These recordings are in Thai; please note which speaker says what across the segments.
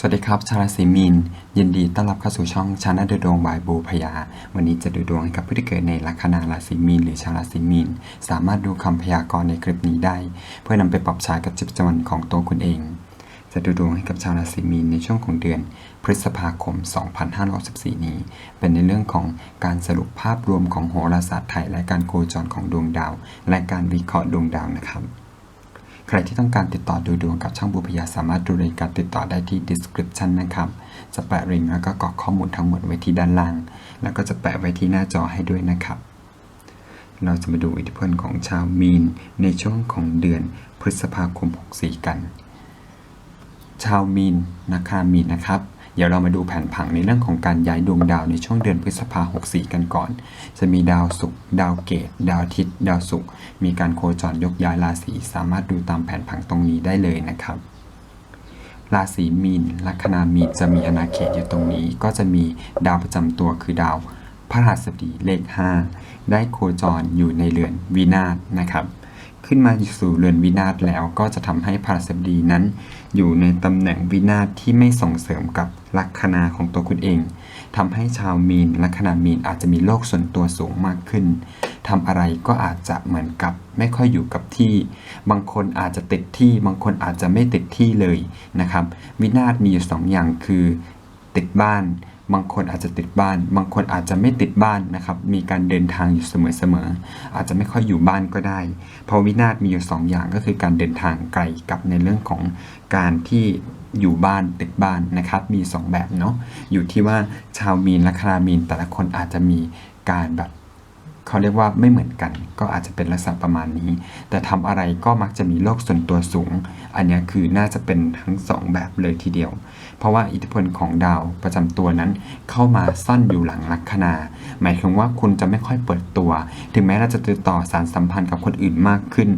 Speaker 1: สวัสดีครับ ชาวราศีมีน ยินดีต้อนรับเข้าสู่ช่องชาแนลดูดวงบายบูพยา วันนี้จะดูดวงให้กับผู้ที่เกิดในลัคนาราศีมีน หรือชาวราศีมีน สามารถดูคำพยากรณ์ในคลิปนี้ได้ เพื่อนำไปปรับใช้กับจิตประจำวันของตัวคุณเอง จะดูดวงให้กับชาวราศีมีนในช่วงของเดือน พฤษภาคม 2564 นี้ เป็นในเรื่องของการสรุปภาพรวมของโหราศาสตร์ไทย และการโคจรของดวงดาว และการวิเคราะห์ดวงดาวนะครับ ใครที่ต้องการติดต่อดูดวงกับช่างบุพยาสามารถดูรายการติดต่อได้ที่ description นะครับจะแปะลิงก์แล้วก็กรอกข้อมูลทั้งหมดไว้ที่ด้านล่าง แล้วก็จะแปะไว้ที่หน้าจอให้ด้วยนะครับ เราจะมาดูอิทธิพลของชาวมีน ในช่วงของเดือนพฤษภาคม 64 กัน ชาวมีนนะคามีนนะครับ เดี๋ยวเรามาดูแผนผังในเรื่องของการย้ายดวงดาวในช่วงเดือนพฤษภาคม64 กันก่อน จะมีดาวศุกร์ดาวเกต ดาวทิตดาวศุกร์มีการโคจรยกย้ายราศีสามารถดูตามแผนผังตรงนี้ได้เลยนะครับราศีมีนลัคนามีนจะมีอาณาเขตอยู่ตรงนี้ ก็จะมีดาวประจำตัวคือดาวพระราชบดีเลข 5 ได้โคจรอยู่ในเรือนวินาศนะครับ ขึ้นมาสู่เรือนวินาศแล้วก็จะทำให้พระราชบดีนั้น อยู่ในตำแหน่งวินาศที่ไม่ส่งเสริมกับลัคนาของตัวคุณเองทำให้ชาวมีนลัคนามีนอาจจะมีโลกส่วนตัวสูงมากขึ้นทำอะไรก็อาจจะเหมือนกับไม่ค่อยอยู่กับที่ บางคนอาจจะติดที่ บางคนอาจจะไม่ติดที่เลยนะครับ วินาศมีอยู่สองอย่างคือ ติดบ้าน บางคนอาจจะติดบ้าน บางคนอาจจะไม่ติดบ้านนะครับ มีการเดินทางอยู่เสมอๆ อาจจะไม่ค่อยอยู่บ้านก็ได้ เพราะวินาศมีอยู่สองอย่างก็คือการเดินทางไกลกับในเรื่องของการที่อยู่บ้านติดบ้านนะครับ มีสองแบบเนาะ อยู่ที่ว่าชาวมีนและครามีนแต่ละคนอาจจะมีการแบบ เขาเรียกว่าไม่เหมือนกัน ก็อาจจะเป็นลักษณะประมาณนี้ แต่ทำอะไรก็มักจะมีโลกส่วนตัวสูง อันนี้คือน่าจะเป็นทั้งสองแบบเลยทีเดียว เพราะว่าอิทธิพลของดาวประจำตัวนั้น เข้ามาซ่อนอยู่หลังลัคนา หมายถึงว่าคุณจะไม่ค่อยเปิดตัว ถึงแม้เราจะติดต่อสารสัมพันธ์กับคนอื่นมากขึ้น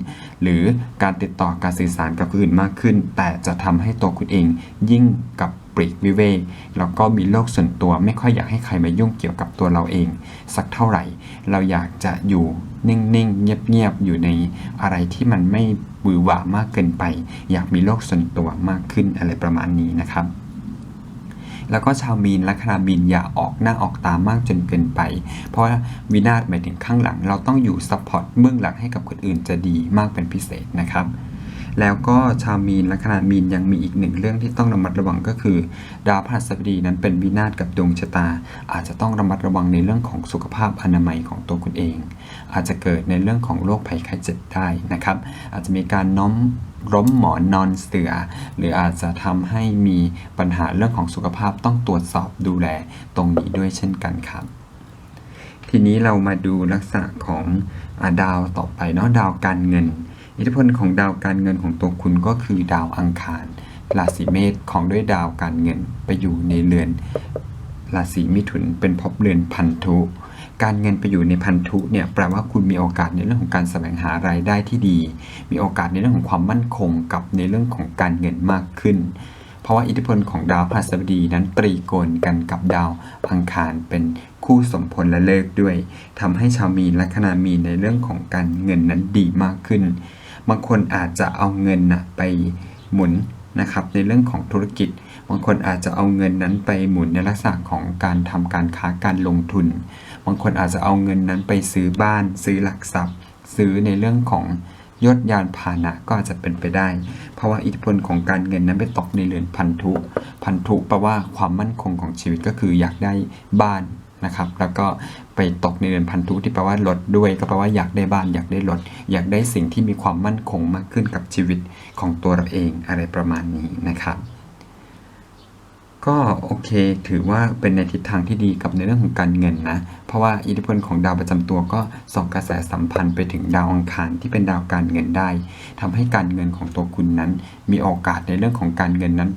Speaker 1: หรือการติดต่อการสื่อสารกับคนอื่นมากขึ้น แต่จะทำให้ตัวคุณเองยิ่งกับ ปลีกวิเวกแล้วก็มีโลกส่วนตัวไม่ค่อยอยากให้ใครมายุ่งเกี่ยวกับตัวเราเอง สักเท่าไหร่ เราอยากจะอยู่นิ่งๆ เงียบๆ อยู่ในอะไรที่มันไม่หวือหวามากเกินไป อยากมีโลกส่วนตัวมากขึ้นอะไรประมาณนี้นะครับแล้วก็ชาวมีนและคนามีนอย่าออกหน้าออกตามากจนเกินไป เพราะว่าวินาศหมายถึงข้างหลัง เราต้องอยู่ซัพพอร์ตเบื้องหลังให้กับคนอื่นจะดีมากเป็นพิเศษนะครับ แล้วก็ชาวมีนและคณะมีนยังมีอีกหนึ่งเรื่องที่ต้องระมัดระวังก็คือ ดาวพฤหัสบดีนั้นเป็นวินาศกับดวงชะตา อาจจะต้องระมัดระวังในเรื่องของสุขภาพอนามัยของตัวคุณเอง อาจจะเกิดในเรื่องของโรคภัยไข้เจ็บได้นะครับ อาจจะมีการน้อมล้มหมอนนอนเสือ หรืออาจจะทำให้มีปัญหาเรื่องของสุขภาพต้องตรวจสอบดูแลตรงนี้ด้วยเช่นกันครับ ทีนี้เรามาดูลักษณะของอาดาวต่อไปเนาะดาวการเงิน อิทธิพลของดาวการเงินของตัวคุณก็คือดาวอังคารราศีเมษของด้วยดาวการเงินไปอยู่ในเรือนราศีมิถุนเป็นภพเรือนพันธุ การเงินไปอยู่ในพันธุเนี่ยแปลว่าคุณมีโอกาสในเรื่องของการแสวงหารายได้ที่ดี มีโอกาสในเรื่องของความมั่นคงกับในเรื่องของการเงินมากขึ้น เพราะว่าอิทธิพลของดาวพฤหัสบดีนั้นตรีโกณกันกับดาวอังคารเป็นคู่สมพลและเลิกด้วยทำให้ชาวมีนและคณามีนในเรื่องของการเงินนั้นดีมากขึ้น บางคนอาจจะเอาเงินนะไปหมุนนะครับในเรื่องของธุรกิจ บางคนอาจจะเอาเงินนั้นไปหมุนในลักษณะของการทำการค้าการลงทุน บางคนอาจจะเอาเงินนั้นไปซื้อบ้าน ซื้อหลักทรัพย์ ซื้อในเรื่องของยศยานพาหนะก็อาจจะเป็นไปได้ เพราะว่าอิทธิพลของการเงินนั้นไปตกในเรือนพันธุ พันธุแปลว่าความมั่นคงของชีวิตก็คืออยากได้บ้าน นะครับ แล้วก็ไปตกในเรือนพันธุที่แปลว่ารถด้วยก็แปลว่าอยากได้บ้านอยากได้รถอยากได้สิ่งที่มีความมั่นคงมากขึ้นกับชีวิตของตัวเราเองอะไรประมาณนี้นะครับ ก็โอเคถือว่าเป็นในทิศทางที่ดีกับในเรื่องของการเงินนะ เพราะว่าอิทธิพลของดาวประจำตัวก็ส่งกระแสสัมพันธ์ไปถึงดาวอังคารที่เป็นดาวการเงินได้ทำให้การเงินของตัวคุณนั้น มีโอกาสในเรื่องของการเงินนั้น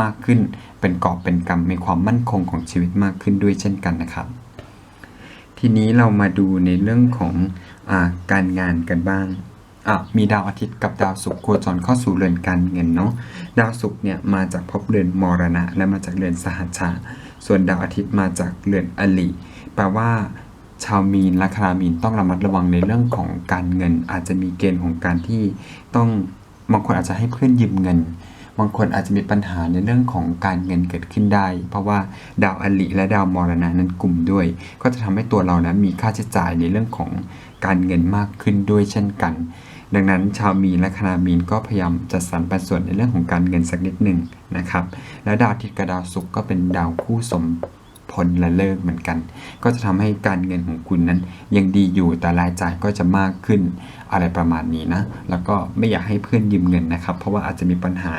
Speaker 1: มากขึ้น เป็นกอบเป็นกำมีความมั่นคงของชีวิตมากขึ้นด้วยเช่นกันนะครับ ทีนี้เรามาดูในเรื่องของอการงานกันบ้างมีดาวอาทิตย์กับดาวศุกร์โคจรเข้าสู่เรือนการเงินเนาะดาวศุกร์เนี่ยมาจากภพเรือนมรณะ และมาจากเรือนสหัชชา ส่วนดาวอาทิตย์มาจากเรือนอลิแปลว่าชาวมีนและครามีนต้องระมัดระวังในเรื่องของการเงิน อาจจะมีเกณฑ์ของการที่ต้องบางคนอาจจะให้เพื่อนยืมเงิน บางคนอาจจะมีปัญหาในเรื่องของการเงินเกิดขึ้นได้ เพราะว่าดาวอลิและดาวมรณะนั้นกลุ่มด้วย ก็จะทำให้ตัวเรานั้นมีค่าใช้จ่ายในเรื่องของการเงินมากขึ้นด้วยเช่นกัน ดังนั้นชาวมีนและคณามีนก็พยายามจัดสรรปันส่วนในเรื่องของการเงินสักนิดหนึ่งนะครับ และดาวอาทิตย์กับดาวศุกร์ก็เป็นดาวคู่สม พลและเลิกเหมือนกัน ก็จะทำให้การเงินของคุณนั้นยังดีอยู่แต่รายจ่ายก็จะมากขึ้นอะไรประมาณนี้นะ แล้วก็ไม่อยากให้เพื่อนยืมเงินนะครับ เพราะว่าอาจจะมีปัญหา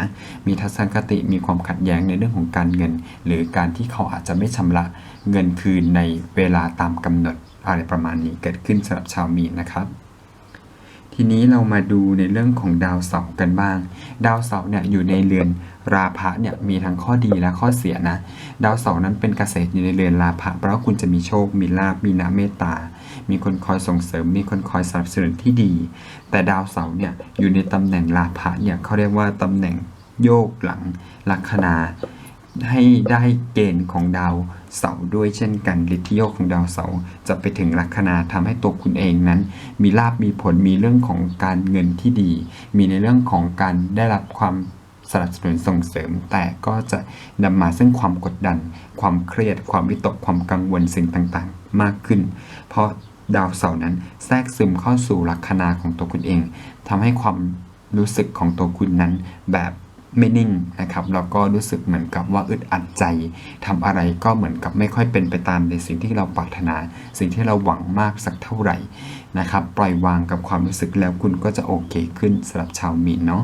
Speaker 1: มีทัศนคติ มีความขัดแย้งในเรื่องของการเงิน หรือการที่เขาอาจจะไม่ชำระเงินคืนในเวลาตามกำหนดอะไรประมาณนี้เกิดขึ้นสำหรับชาวมีนนะครับ ทีนี้เรามาดูในเรื่องของดาวเสาร์กันบ้าง ดาวเสาร์เนี่ยอยู่ในเรือนราพะเนี่ยมีทั้งข้อดีและข้อเสียนะ ดาวเสาร์นั้นเป็นเกษตรอยู่ในเรือนราพะเพราะคุณจะมีโชค มีลาภมีน้ำเมตตา มีคนคอยส่งเสริม มีคนคอยสนับสนุนที่ดี แต่ดาวเสาร์เนี่ยอยู่ในตำแหน่งราพะเนี่ยเขาเรียกว่าตำแหน่งโยกหลังลัคนา ให้ได้เกณฑ์ของดาวเสาร์ด้วยเช่นกันฤทธิโยกของดาวเสาร์จะไปถึงลัคนาทำให้ตัวคุณเองนั้น มีลาบมีผลมีเรื่องของการเงินที่ดี มีในเรื่องของการได้รับความสนับสนุนส่งเสริม แต่ก็จะนำมาซึ่งความกดดัน ความเครียด ความวิตกความกังวลสิ่งต่างๆ มากขึ้น เพราะดาวเสาร์นั้นแทรกซึมเข้าสู่ลัคนาของตัวคุณเองทำให้ความรู้สึกของตัวคุณนั้นแบบ ไม่นิ่งนะครับแล้วก็รู้สึกเหมือนกับว่าอึดอัดใจทำอะไรก็เหมือนกับไม่ค่อยเป็นไปตามในสิ่งที่เราปรารถนา สิ่งที่เราหวังมากสักเท่าไหร่นะครับ ปล่อยวางกับความรู้สึกแล้วคุณก็จะโอเคขึ้นสำหรับชาวมีนเนาะ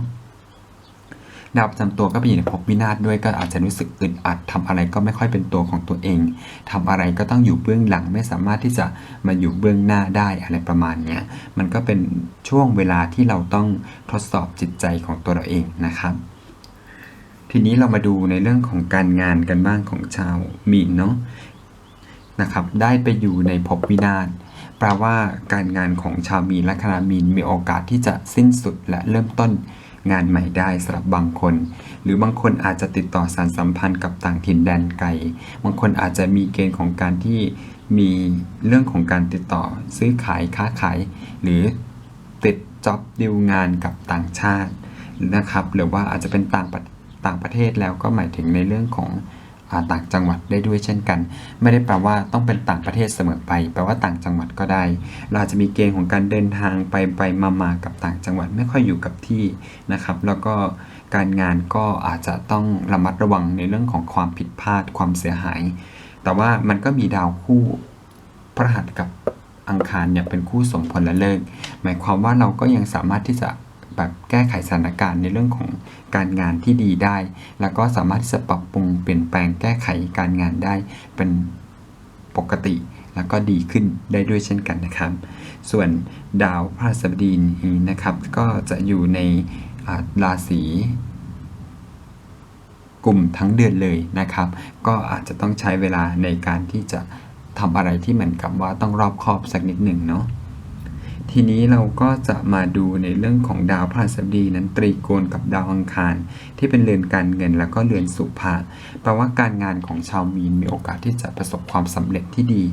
Speaker 1: ดาวประจำตัวก็ไปอยู่ในภพวินาศด้วยก็อาจจะรู้สึกอึดอัดทำอะไรก็ไม่ค่อยเป็นตัวของตัวเองทำอะไรก็ต้องอยู่เบื้องหลังไม่สามารถที่จะมาอยู่เบื้องหน้าได้อะไรประมาณเนี้ยมันก็เป็นช่วงเวลาที่เราต้องทดสอบจิตใจของตัวเราเองนะครับ ทีนี้เรามาดูในเรื่องของการงานกันบ้างของชาวมีนเนาะนะครับ ได้ไปอยู่ในภพวินาศแปลว่าการงานของชาวมีนและคณะมีนมีโอกาสที่จะสิ้นสุดและเริ่มต้นงานใหม่ได้สำหรับบางคน หรือบางคนอาจจะติดต่อสารสัมพันธ์กับต่างถิ่นแดนไกล บางคนอาจจะมีเกณฑ์ของการที่มีเรื่องของการติดต่อซื้อขายค้าขาย หรือติดจ็อบดิวงานกับต่างชาตินะครับ หรือว่าอาจจะเป็นต่างประ ต่างประเทศแล้วก็หมายถึงในเรื่องของอต่างจังหวัดได้ด้วยเช่นกัน ไม่ได้แปลว่าต้องเป็นต่างประเทศเสมอไปแปลว่าต่างจังหวัดก็ได้ เราจจะมีเกณฑ์ของการเดินทางไปไปมามากับต่างจังหวัดไม่ค่อยอยู่กับที่นะครับ แล้วก็การงานก็อาจจะต้องระมัดระวังในเรื่องของความผิดพลาดความเสียหาย แต่ว่ามันก็มีดาวคู่พระหัสกับอังคารเนี่ยเป็นคู่สมพลและเลิก หมายความว่าเราก็ยังสามารถที่จะ แบบแก้ไขสถานการณ์ในเรื่องของการงานที่ดีได้ แล้วก็สามารถที่จะปรับปรุงเปลี่ยนแปลงแก้ไขการงานได้เป็นปกติ แล้วก็ดีขึ้นได้ด้วยเช่นกันนะครับ ส่วนดาวพฤหัสบดีนี้นะครับ ก็จะอยู่ในราศีกลุ่มทั้งเดือนเลยนะครับ ก็อาจจะต้องใช้เวลาในการที่จะทำอะไรที่เหมือนกับว่าต้องรอบคอบสักนิดหนึ่งเนาะ ทีนี้เราก็จะมาดูในเรื่องของดาวพฤหัสบดีนั้นตรีโกณกับดาวอังคาร ที่เป็นเรือนการเงินแล้วก็เรือนสุภาแปลว่าการงานของชาวมีนมีโอกาสที่จะประสบความสำเร็จที่ดี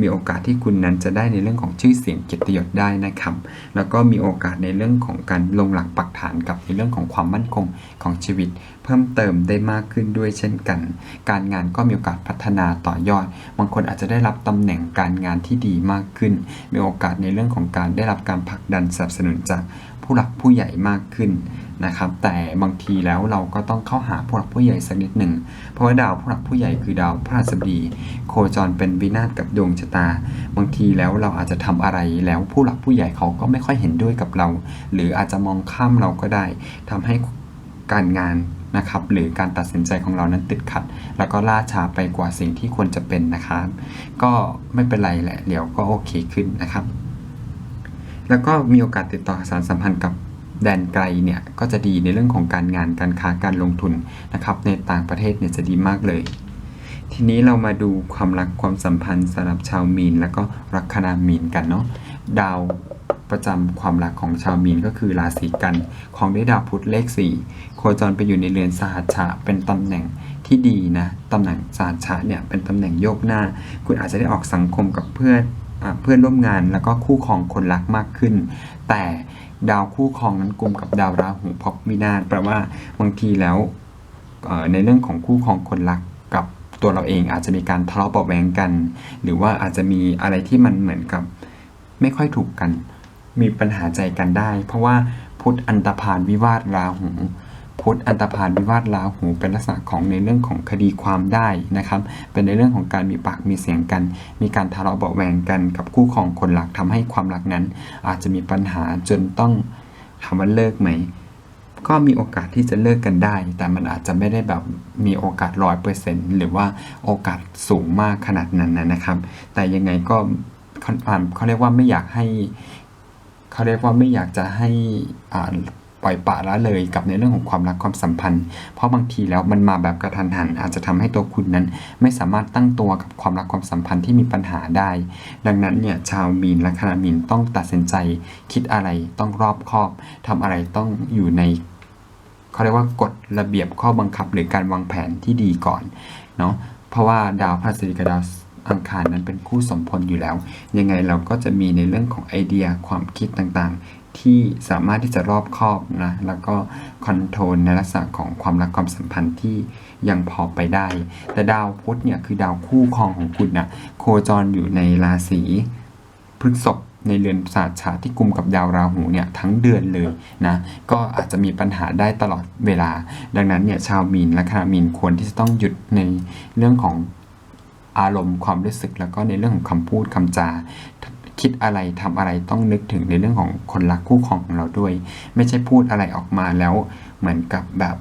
Speaker 1: มีโอกาสที่คุณนั้นจะได้ในเรื่องของชื่อเสียงเกียรติยศได้นะครับ แล้วก็มีโอกาสในเรื่องของการลงหลักปักฐานกับในเรื่องของความมั่นคงของชีวิต เพิ่มเติมได้มากขึ้นด้วยเช่นกัน การงานก็มีโอกาสพัฒนาต่อยอด บางคนอาจจะได้รับตำแหน่งการงานที่ดีมากขึ้น มีโอกาสในเรื่องของการได้รับการผลักดันสนับสนุนจากผู้หลักผู้ใหญ่มากขึ้น นะครับ แต่บางทีแล้วเราก็ต้องเข้าหาผู้หลักผู้ใหญ่สักนิดหนึ่ง เพราะว่าดาวผู้หลักผู้ใหญ่คือดาวพระราชบดี โคจรเป็นวินาศกับดวงชะตา บางทีแล้วเราอาจจะทำอะไรแล้วผู้หลักผู้ใหญ่เขาก็ไม่ค่อยเห็นด้วยกับเรา หรืออาจจะมองข้ามเราก็ได้ทำให้การงานนะครับหรือการตัดสินใจของเรานั้นติดขัด แล้วก็ล่าช้าไปกว่าสิ่งที่ควรจะเป็นนะครับก็ไม่เป็นไรแหละเดี๋ยวก็โอเคขึ้นนะครับ แล้วก็มีโอกาสติดต่อสารสัมพันธ์กับ แดนไกลเนี่ยก็จะดีในเรื่องของการงานการค้าการลงทุนนะครับในต่างประเทศเนี่ยจะดีมากเลย ทีนี้เรามาดูความรักความสัมพันธ์สำหรับชาวมีน แล้วก็ลัคนามีนกันเนาะดาวประจำความรักของชาวมีนก็คือราศีกัน ของได้ดาวพุธเลข 4 โคจรไปอยู่ในเรือนสหัชชะเป็นตำแหน่งที่ดีนะตำแหน่งสหัชชะเนี่ยเป็นตำแหน่งโยกหน้า คุณอาจจะได้ออกสังคมกับเพื่อนอเพื่อนร่วมงานแล้วก็คู่ครองคนรักมากขึ้น แต่ ดาวคู่ครองนั้นกลุ่มกับดาวราหูพบวินาศแปลว่าบางทีแล้วในเรื่องของคู่ครองคนรักกับตัวเราเองอาจจะมีการทะเลาะเบาะแวงกัน หรือว่าอาจจะมีอะไรที่มันเหมือนกับ ไม่ค่อยถูกกัน มีปัญหาใจกันได้ เพราะว่าพุทธอันตพานวิวาทราหู พุทธอันตพานวิวาทราหูเป็นลักษณะของในเรื่องของคดีความได้นะครับ เป็นในเรื่องของการมีปากมีเสียงกัน มีการทะเลาะเบาแวงกันกับคู่ครองคนรักทำให้ความรักนั้น อาจจะมีปัญหาจนต้องถามว่าเลิกไหม ก็มีโอกาสที่จะเลิกกันได้ แต่มันอาจจะไม่ได้แบบมีโอกาสร้อยเปอร์เซ็นต์หรือว่าโอกาสสูงมากขนาดนั้นนะครับ แต่ยังไงก็เขาอ่าเขาเรียกว่าไม่อยากให้ เขาเรียกว่าไม่อยากจะให้อ่า ปล่อยปละละเลยกับในเรื่องของความรักความสัมพันธ์ เพราะบางทีแล้วมันมาแบบกระทันหัน อาจจะทำให้ตัวคุณนั้น ไม่สามารถตั้งตัวกับความรักความสัมพันธ์ที่มีปัญหาได้ ดังนั้นเนี่ยชาวมีนและคณะมีนต้องตัดสินใจ คิดอะไรต้องรอบคอบทำอะไรต้องอยู่ในเขาเรียกว่ากฎระเบียบข้อบังคับ หรือการวางแผนที่ดีก่อนเนาะเพราะว่าดาวพฤหัสบดีกับดาวอังคารนั้นเป็นคู่สมพลอยู่แล้ว ยังไงเราก็จะมีในเรื่องของไอเดียความคิดต่างๆ ที่สามารถที่จะรอบคอบนะแล้วก็คอนโทรลในลักษณะของความรักความสัมพันธ์ที่ยังพอไปได้ แต่ดาวพุธเนี่ยคือดาวคู่ครองของคุณนะโคจรอยู่ในราศีพฤษภในเรือนศาสตร์ชาที่กลุ่มกับดาวราหูเนี่ยทั้งเดือนเลยนะก็อาจจะมีปัญหาได้ตลอดเวลา ดังนั้นเนี่ยชาวมีนและคณะมีนควรที่จะต้องหยุดในเรื่องของอารมณ์ความรู้สึกแล้วก็ในเรื่องของคำพูดคำจา คิดอะไรทำอะไรต้องนึกถึงในเรื่องของคนรักคู่ครองของเราด้วย ไม่ใช่พูดอะไรออกมาแล้วเหมือนกับแบบ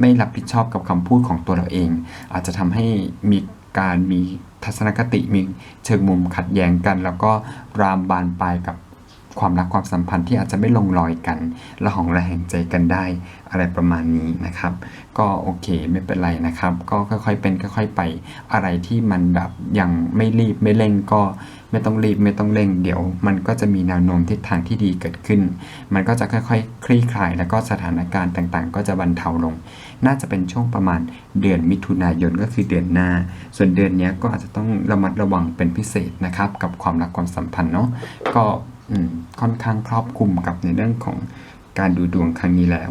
Speaker 1: ไม่รับผิดชอบกับคำพูดของตัวเราเอง อาจจะทำให้มีการมีทัศนคติมีเชิงมุมขัดแย้งกัน แล้วก็รามบานปลายกับความรักความสัมพันธ์ที่อาจจะไม่ลงรอยกันระหองระแหงใจกันได้อะไรประมาณนี้นะครับ ก็โอเคไม่เป็นไรนะครับ ก็ค่อยๆเป็นค่อย ๆ ไปอะไรที่มันแบบยังไม่รีบไม่เร่งก็ ไม่ต้องรีบไม่ต้องเร่ง เดี๋ยว มันก็จะมีแนวโน้มทิศทางที่ดีเกิดขึ้น มันก็จะค่อยๆคลี่คลาย แล้วก็สถานการณ์ต่างๆ ก็จะบรรเทาลง น่าจะเป็นช่วงประมาณเดือนมิถุนายนก็คือเดือนหน้า ส่วนเดือนนี้ก็อาจจะต้องระมัดระวังเป็นพิเศษนะครับกับความรักความสัมพันธ์เนาะก็ค่อนข้างครอบคลุมกับในเรื่องของการดูดวงครั้งนี้แล้ว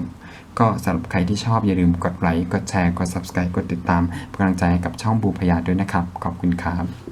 Speaker 1: ก็สำหรับใครที่ชอบอย่าลืมกดไลค์ กดแชร์ กด subscribe กดติดตามกำลังใจให้กับช่องบูพยาด้วยนะครับ ขอบคุณครับ